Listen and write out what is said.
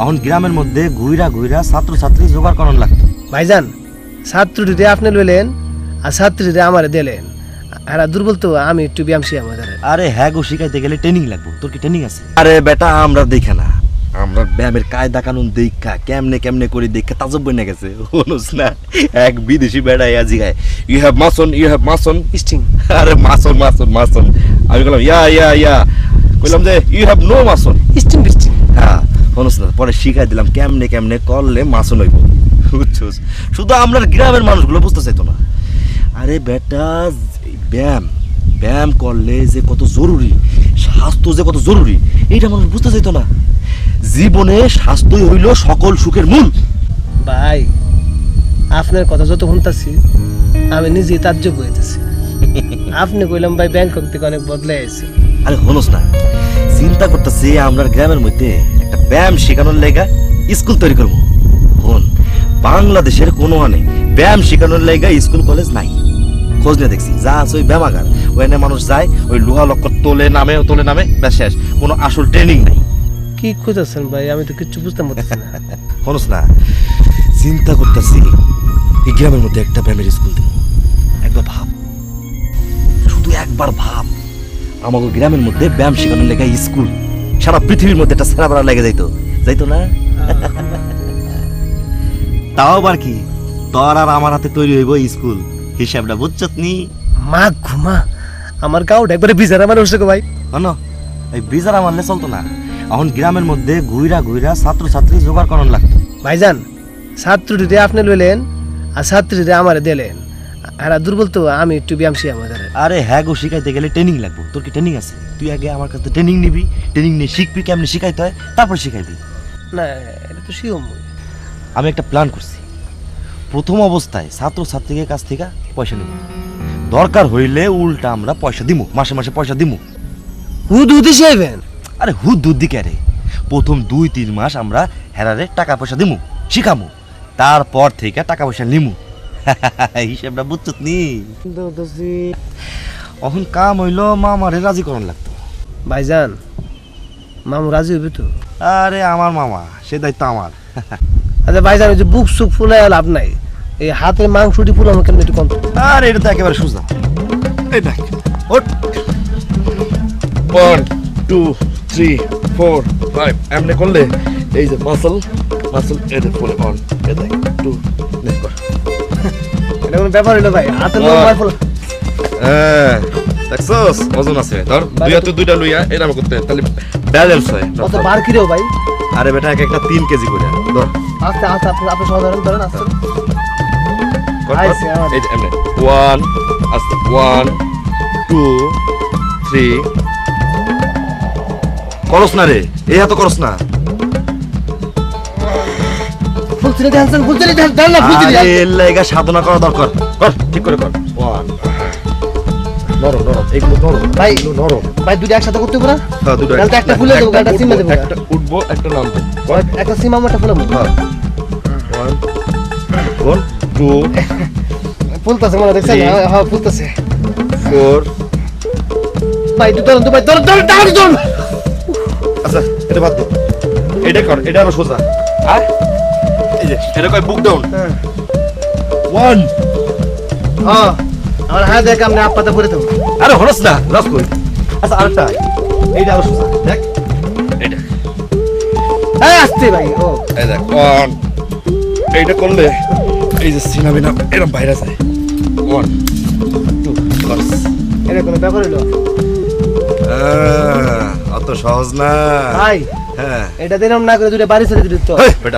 এখন গ্রামের মধ্যে ঘুইরা ঘুইরা ছাত্র ছাত্রী জোগাড় করান লাগতো। ভাইজান ছাত্রটিতে আপনি লইলেন আর ছাত্রীটিতে আমারে দিলেন। আর দুর্বল তো আমি একটু ব্যায়াম শিয়াম আমাদের আরে হ্যাঁ গো শিখাইতে গেলে ট্রেনিং লাগবে। তোর কি ট্রেনিং আছে? আরে বেটা আমরা দেখে না। আমরা ব্যায়ামের কায়দা কানুন দেখা কেমনে কেমনে করে দেখে তাজব বনে গেছে। হনুস না এক বিদেশি বেড়া আজি গায়। You have mason you have mason sting আরে মাসন মাসন মাসন আমি বললাম ইয়া ইয়া ইয়া কইলাম যে you have no mason sting বিস্টিং হ্যাঁ। হনুস না পরে শিখাই দিলাম কেমনে কেমনে করলে মাসন হইব। বুঝছস? শুধু আমরা গ্রামের মানুষগুলো বুঝতে চাইতো না। আরে বেটা ব্যায়াম ব্যায়াম করলে যে কত জরুরি স্বাস্থ্য যে কত জরুরি এইটা মানুষ বুঝতে চাইতো না। জীবনে স্বাস্থ্যই হইল সকল সুখের মূল। ভাই আপনার কথা যত শুনতাছি আমি নিজেই তাজ্জব হইতেছি। আপনি কইলাম ভাই ব্যাংকক থেকে অনেক বদলে আইছে আরে হনুস না চিন্তা করতেছি আমরা গ্রামের মধ্যে ব্যায়াম শেখানোর লেগা স্কুল তৈরি করব। হন বাংলাদেশের কোনো আনে ব্যায়াম শেখানোর লেগা স্কুল কলেজ নাই। খোঁজ নিয়ে দেখছি যা আছে ওই ব্যায়ামাগার। ওখানে মানুষ যায় ওই লোহা লক্কর তোলে নামে তোলে নামে ব্যাস শেষ। কোনো আসল ট্রেনিং নাই। কি খুঁজতেছেন ভাই? আমি তো কিচ্ছু বুঝতে পারতেছি না। হনুস না চিন্তা করতেছি এই গ্রামের মধ্যে একটা ব্যায়ামের স্কুল দেব। একবার ভাব। শুধু একবার ভাব। আমাদের গ্রামের মধ্যে ব্যায়াম শেখানোর লেগে স্কুল। সারা পৃথিবীর মধ্যে একটা সেরা বেড়া লেগে যাইতো। যাইতো না? তাও আবার কি? তোর আর আমার হাতে তৈরি হইব স্কুল। হিসাবটা বুঝছত নি? মা ঘুমা। আমার গাউড একবারে বিজার আমার ওসে ভাই। হন এই বিজারা মারলে চলতো না। এখন গ্রামের মধ্যে ঘুইরা ঘুইরা ছাত্র ছাত্রী জোগাড় করান লাগতো। ভাইজান ছাত্রটিতে আপনি লইলেন আর ছাত্রীটিতে আমারে দিলেন। আর দুর্বল তো আমি একটু ব্যায়াম শিয়াম আমাদের আরে হ্যাঁ গো শিখাইতে গেলে ট্রেনিং লাগবে। তোর কি ট্রেনিং আছে? তুই আগে আমার কাছে ট্রেনিং নিবি। ট্রেনিং নিয়ে শিখবি কেমনে শিখাইতে হয় তারপর শিখাইবি। না এটা তো শিওম আমি একটা প্ল্যান করছি। প্রথম অবস্থায় ছাত্র ছাত্রীদের কাছ থেকে পয়সা নিব। দরকার হইলে উল্টা আমরা পয়সা দিমু মাসে মাসে পয়সা দিমু। হুদ হুদি শিয়াইবেন আরে হুদ দুধ দিকে রে? প্রথম দুই তিন মাস আমরা হেরারে টাকা পয়সা দিমু শিখামু। তারপর থেকে টাকা পয়সা নিমু। হিসেবটা বুঝছত নি? এখন কাম হইল মামারে রাজি করন লাগতো। ভাইজান মামু রাজি হইবে তো? আরে আমার মামা সে দায়িত্ব আমার। আচ্ছা ভাইজান ওই যে বুক সুক ফুলাই লাভ নাই। এই হাতের মাংসটি ফুলানো কেমন একটু কম আর এটা তো একেবারে সোজা। এই দেখ ওট one two three four five এমনি করলে এই যে মাসল মাসল এটা ফুলে অন এ দেখ টু নেক কর এটা কোনো ব্যাপার হইল ভাই হাতের বাহ। মার ফুলা। হ্যাঁ দেখছস? ওজন আছে ধর দুই হাতে দুইটা লইয়া এরকম করতে তাহলে ব্যালেন্স হয় কত বার কিরেও ভাই? আরে বেটা এক একটা তিন কেজি করে ধর। আস্তে আস্তে আপনি আপনি সাধারণ ধরেন আস্তে। কর, কর। আইছে আমার। এই যে এমনি। ওয়ান আস্তে ওয়ান টু থ্রি করস না রে এই হাতে করস না। ফুলছিনি ধ্যানছেন ফুলছিনি ধ্যান না ফুলছিনি আরে এর সাধনা করা দরকার। কর ঠিক করে কর। নরম নরম এগুলো নরম ভাই। নরম। ভাই দুটো একসাথে করতে পারা হ্যাঁ দুটো একটা ফুলে দেবো, একটা একটা সিমে দেবো। একটা উঠবো একটা নামবো। একটা সিম আমারটা ফুলাবো হ্যাঁ। ওয়ান টু ফুলতাছে মনে দেখছেন? হ্যাঁ, হ্যাঁ ফুলতাছে। ফোর ভাই দুটো ধরুন তো ভাই ধরুন ধরুন ধরুন ধরুন। আচ্ছা এটা বাদ দে। এটা কর এটা আরও সোজা। আর এই যে এটা কয় বুক ডাউন হ্যাঁ। ওয়ান হ্যাঁ আমার হাত দেখ আমরা আপাতা পরে দেবো আরে হরস না রস কই? আচ্ছা আরেকটা। এইটা আরও সোজা দেখ। এইটা। হ্যাঁ আসতে ভাই ও। এই দেখ ওয়ান এইটা করলে এই যে সিনা বিনা এরকম বাইরে যায়। ওয়ান টু করস এটা কোনো ব্যাপার হইল অত সহজ না। ভাই হ্যাঁ। এটা দিলাম না করে দুটো বাড়ি ছেড়ে দিলি তো। হেই, বেটা।